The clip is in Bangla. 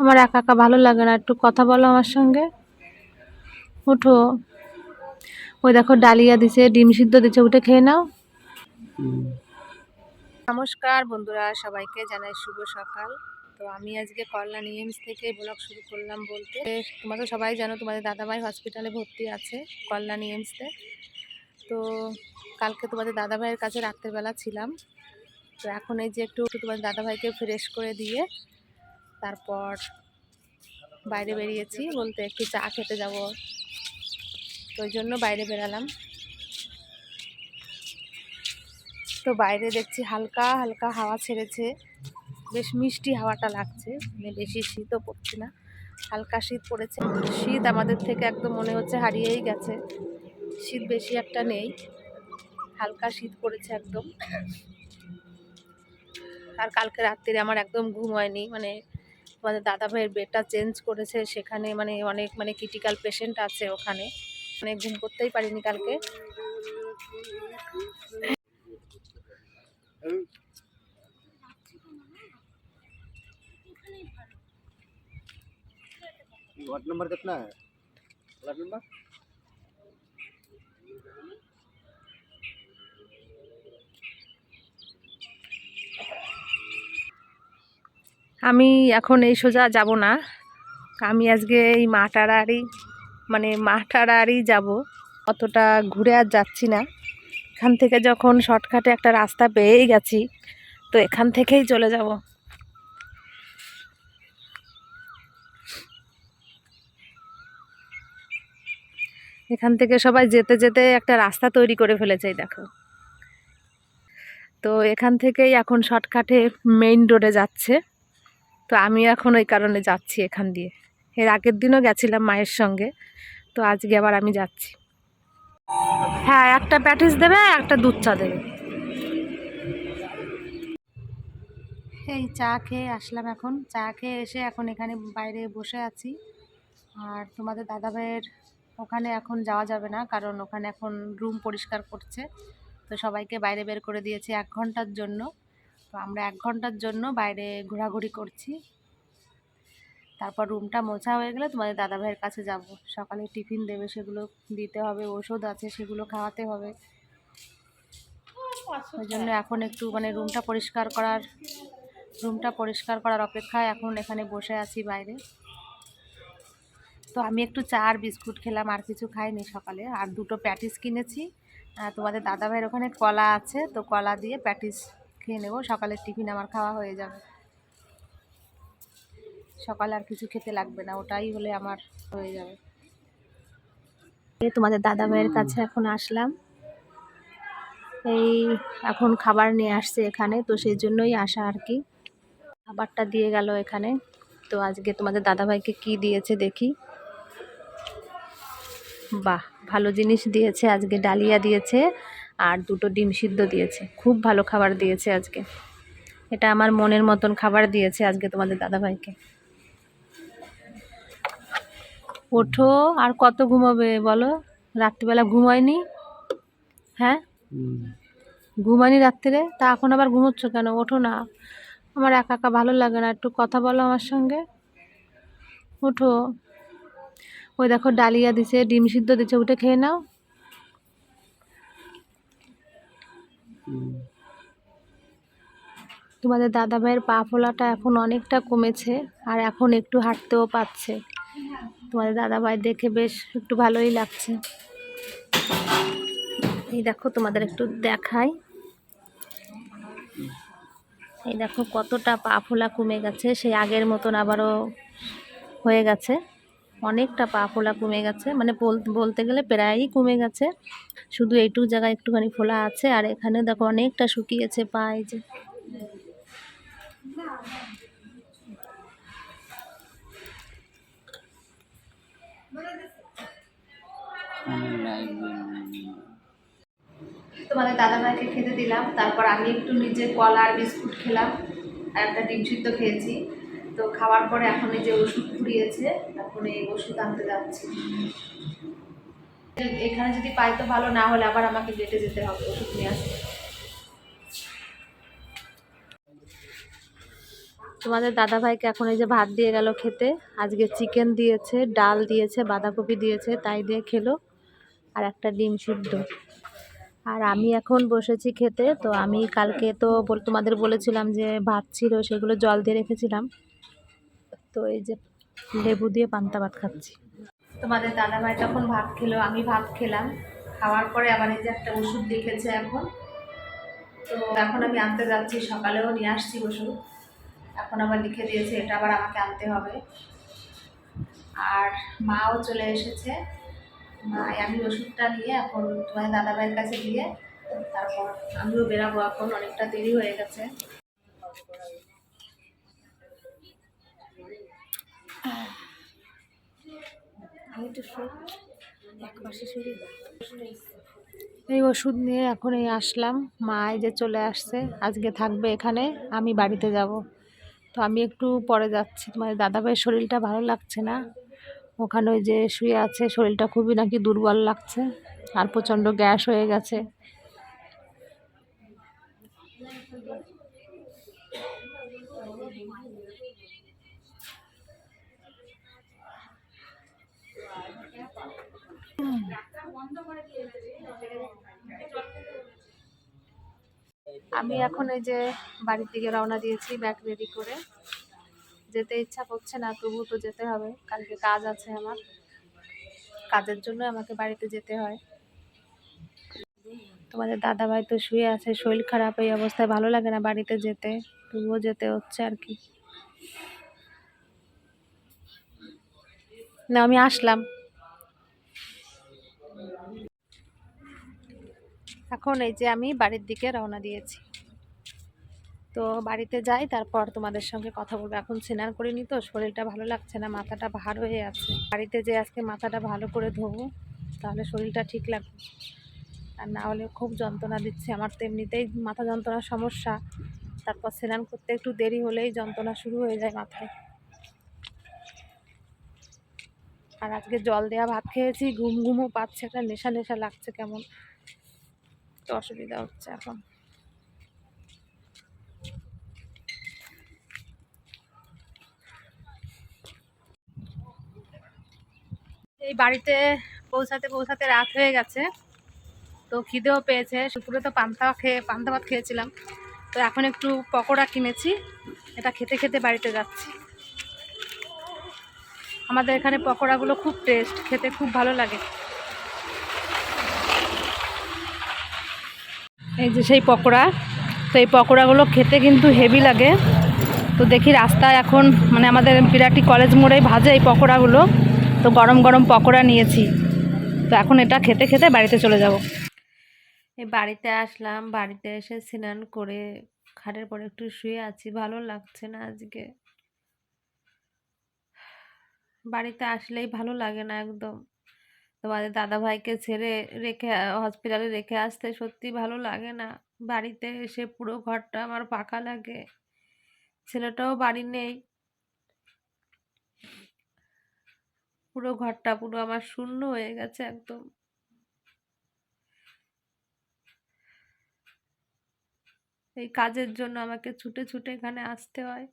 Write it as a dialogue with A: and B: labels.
A: আমার একা একা ভালো লাগে না। একটু কথা বলো আমার সঙ্গে। উঠো। ওই দেখো ডালিয়া দিছে, ডিম সিদ্ধ দিছে উঠে খেয়ে নাও। নমস্কার বন্ধুরা, সবাইকে জানাই শুভ সকাল। তো আমি আজকে কল্যাণ ইএমস থেকে ব্লগ শুরু করলাম বলতে। তোমরা তো সবাই জানো, তোমাদের দাদাভাই হসপিটালে ভর্তি আছে কল্যাণ ইএমসতে তো কালকে তোমাদের দাদাভাইয়ের কাছে রাত্রেবেলা ছিলাম। তো এখন এই যে একটু তোমাদের দাদাভাইকে ফ্রেশ করে দিয়ে তারপর বাইরে বেরিয়েছি বলতে একটু চা খেতে যাব। তো জন্য বাইরে বেরালাম। তো বাইরে দেখছি হালকা হালকা হাওয়া ছেড়েছে। বেশ মিষ্টি হাওয়াটা লাগছে মানে বেশি শীতও পড়ছে না। হালকা শীত পড়েছে। শীত আমাদের থেকে একদম মনে হচ্ছে হারিয়েই গেছে। শীত বেশি একটা নেই। হালকা শীত পড়েছে একদম। আর কালকে রাত্রিরে আমার একদম ঘুম হয়নি মানে আমাদের দাদা ভাইয়ের বেডটা চেঞ্জ করেছে সেখানে মানে অনেক মানে ক্রিটিক্যাল পেশেন্ট আছে ওখানে মানে ঘুম করতেই পারিনি কালকে
B: वार्ड नंबर कितना है वार्ड नंबर
A: আমি এখন এই সোজা যাব না। আমি আজকে এই মাটারারি মানে মাটারারি যাব। অতটা ঘুরে আর যাচ্ছি না। এখান থেকে যখন শর্টকাটে একটা রাস্তা পেয়েই গেছি, তো এখান থেকেই চলে যাব। এখান থেকে সবাই যেতে যেতে একটা রাস্তা তৈরি করে ফেলেছে দেখো। তো এখান থেকেই এখন শর্টকাটে মেইন রোডে যাচ্ছে। তো আমি এখন ওই কারণে যাচ্ছি এখান দিয়ে। এর আগের দিনও গেছিলাম মায়ের সঙ্গে, তো আজকে আবার আমি যাচ্ছি। হ্যাঁ একটা প্যাটিস দেবে, একটা দুধ চা দেবে। এই চা খেয়ে আসলাম এখন। চা খেয়ে এসে এখন এখানে বাইরে বসে আছি। আর তোমাদের দাদা ভাইয়ের ওখানে এখন যাওয়া যাবে না, কারণ ওখানে এখন রুম পরিষ্কার করছে। তো সবাইকে বাইরে বের করে দিয়েছে এক ঘণ্টার জন্য। তো আমরা এক ঘণ্টার জন্য বাইরে ঘোরাঘুরি করছি। তারপর রুমটা মোছা হয়ে গেলে তোমাদের দাদা ভাইয়ের কাছে যাব। সকালে টিফিন দেবে, সেগুলো দিতে হবে, ওষুধ আছে, সেগুলো খাওয়াতে হবে। ওই জন্য এখন একটু মানে রুমটা পরিষ্কার করার, রুমটা পরিষ্কার করার অপেক্ষায় এখন এখানে বসে আছি বাইরে। তো আমি একটু চা আর বিস্কুট খেলাম, আর কিছু খাইনি সকালে। আর দুটো প্যাটিস কিনেছি। তোমাদের দাদা ভাইয়ের ওখানে কলা আছে, তো কলা দিয়ে প্যাটিস খেয়ে নেব, সকালের টিফিন আমার খাওয়া হয়ে যাবে। সকালে আর কিছু খেতে লাগবে না, ওটাই হলে আমার হয়ে যাবে। তোমাদের দাদা ভাইয়ের কাছে এখন আসলাম। এই এখন খাবার নিয়ে আসছে এখানে, তো সেই জন্যই আসা আর কি। খাবারটা দিয়ে গেল এখানে, তো আজকে তোমাদের দাদাভাইকে কি দিয়েছে দেখি। বাহ, ভালো জিনিস দিয়েছে, আজকে ডালিয়া দিয়েছে। আর দুটো ডিম সিদ্ধ দিয়েছে। খুব ভালো খাবার দিয়েছে আজকে। এটা আমার মনের মতন খাবার দিয়েছে আজকে তোমাদের দাদাভাইকে। ওঠো, আর কত ঘুমাবে বলো? রাত্রিবেলা ঘুমায়নি? হ্যাঁ? ঘুমানি রাত্রিরে তা এখন আবার ঘুমোচ্ছ কেন? ওঠো না। আমার একা একা ভালো লাগে না। একটু কথা বলো আমার সঙ্গে। ওঠো। ওই দেখো ডালিয়া দিছে, ডিম সিদ্ধ দিছে উঠে খেয়ে নাও। তোমাদের দাদা ভাইয়ের পা ফোলাটা এখন অনেকটা কমেছে আর এখন একটু হাঁটতেও পাচ্ছে তোমাদের দাদা ভাই দেখে বেশ একটু ভালোই লাগছে। এই দেখো তোমাদের একটু দেখাই। এই দেখো কতটা পা ফোলা কমে গেছে, সেই আগের মতন আবারও হয়ে গেছে। অনেকটা পা ফোলা কমে গেছে। মানে বলতে গেলে প্রায়ই কমে গেছে। শুধু এইটুকু জায়গায় একটুখানি ফোলা আছে। আর এখানে দেখো অনেকটা শুকিয়েছে পা, এই যে। তোমাদের দাদা ভাইকে খেতে দিলাম। তারপর আমি একটু নিজে কলা আর বিস্কুট খেলাম। আর একটা ডিম সিদ্ধ খেয়েছি। তো খাওয়ার পরে এখন এই যে ওষুধ ফুরিয়েছে, এখন এই ওষুধ আনতে যাচ্ছি। এখানে যদি পাই তো ভালো, না হলে আবার আমাকে গেটে যেতে হবে, ওষুধ নিয়ে আসতে। তোমাদের দাদা ভাইকে এখন এই যে ভাত দিয়ে গেল খেতে, আজকে চিকেন দিয়েছে, ডাল দিয়েছে, বাঁধাকপি দিয়েছে, তাই দিয়ে খেলো, আর একটা ডিম সিদ্ধ। আর আমি এখন বসেছি খেতে, তো আমি কালকে তো তোমাদের বলেছিলাম যে ভাত ছিল, সেগুলো জল দিয়ে রেখেছিলাম। তো এই যে লেবু দিয়ে পান্তা ভাত খাচ্ছি। তোমাদের দাদা ভাই তখন ভাত খেলো, আমি ভাত খেলাম। খাওয়ার পরে আবার এই যে একটা ওষুধ লিখেছে এখন। তো এখন আমি আনতে যাচ্ছি, সকালেও নিয়ে আসছি ওষুধ। এখন আবার লিখে দিয়েছে, এটা আবার আমাকে আনতে হবে। আর মাও চলে এসেছে। মা, আমি ওষুধটা নিয়ে এখন তোমার দাদা ভাইয়ের কাছে দিয়ে তারপর আমিও বেরাবো এখন, অনেকটা দেরি হয়ে গেছে। আমি শুই এই ওষুধ নিয়ে এখন এই আসলাম। মা যে চলে আসছে, আজকে থাকবে এখানে, আমি বাড়িতে যাব। তো আমি একটু পরে যাচ্ছি। তোমার দাদাভাইয়ের শরীরটা ভালো লাগছে না? ওখানে ওই যে শুয়ে আছে, শরীরটা খুবই নাকি দুর্বল লাগছে। আর প্রচণ্ড গ্যাস হয়ে গেছে। আমি এখন এই যে বাড়ির দিকে রওনা দিয়েছি ব্যাগ রেডি করে। যেতে ইচ্ছা করছে না তবু তো যেতে হবে। কালকে কাজ আছে আমার। কাজের জন্য আমাকে বাড়িতে যেতে হয়। তোমাদের দাদা ভাই তো শুয়ে আছে, শরীর খারাপ, এই অবস্থায় ভালো লাগে না বাড়িতে যেতে। তবুও যেতে হচ্ছে আর কি। না, আমি আসলাম। এখন এই যে আমি বাড়ির দিকে রওনা দিয়েছি। তো বাড়িতে যাই, তারপর তোমাদের সঙ্গে কথা বলব। এখন স্নান করিনি তো, শরীরটা ভালো লাগছে না, মাথাটা ভার হয়ে আছে। বাড়িতে যে আজকে মাথাটা ভালো করে ধোবো, তাহলে শরীরটা ঠিক লাগবে। আর না হলে খুব যন্ত্রণা দিচ্ছে। আমার তো এমনিতেই মাথা যন্ত্রণার সমস্যা। তারপর স্নান করতে একটু দেরি হলেই যন্ত্রণা শুরু হয়ে যায় মাথায়। আর আজকে জল দেওয়া ভাত খেয়েছি, ঘুম ঘুমও পাচ্ছে একটা নেশা নেশা লাগছে কেমন? তো অসুবিধা হচ্ছে এখন। এই বাড়িতে পৌঁছাতে পৌঁছাতে রাত হয়ে গেছে। তো খিদেও পেয়েছে। দুপুরে তো পান্তা খেয়ে, পান্তা ভাত খেয়েছিলাম। তো এখন একটু পকোড়া কিনেছি। এটা খেতে খেতে বাড়িতে যাচ্ছি। আমাদের এখানে পকোড়াগুলো খুব টেস্ট খেতে খুব ভালো লাগে। এই যে সেই পকোড়া, তো এই পকোড়াগুলো খেতে কিন্তু হেভি লাগে। তো দেখি রাস্তায় এখন মানে আমাদের বিরাটি কলেজ মোড়েই ভাজে এই পকোড়াগুলো। তো গরম গরম পকোড়া নিয়েছি। তো এখন এটা খেতে খেতে বাড়িতে চলে যাব। এই বাড়িতে আসলাম, বাড়িতে এসে স্নান করে, খাটের পরে একটু শুয়ে আছি, ভালো লাগছে না আজকে। বাড়িতে আসলেই ভালো লাগে না একদম। তোমাদের দাদা ভাইকে ছেড়ে রেখে হসপিটালে রেখে আসতে সত্যি ভালো লাগে না। বাড়িতে এসে পুরো ঘরটা আমার পাকা লাগে। ছেলেটাও বাড়ি নেই। পুরো ঘরটা পুরো আমার শূন্য হয়ে গেছে একদম। এই কাজের জন্য আমাকে ছুটে ছুটে এখানে আসতে হয়।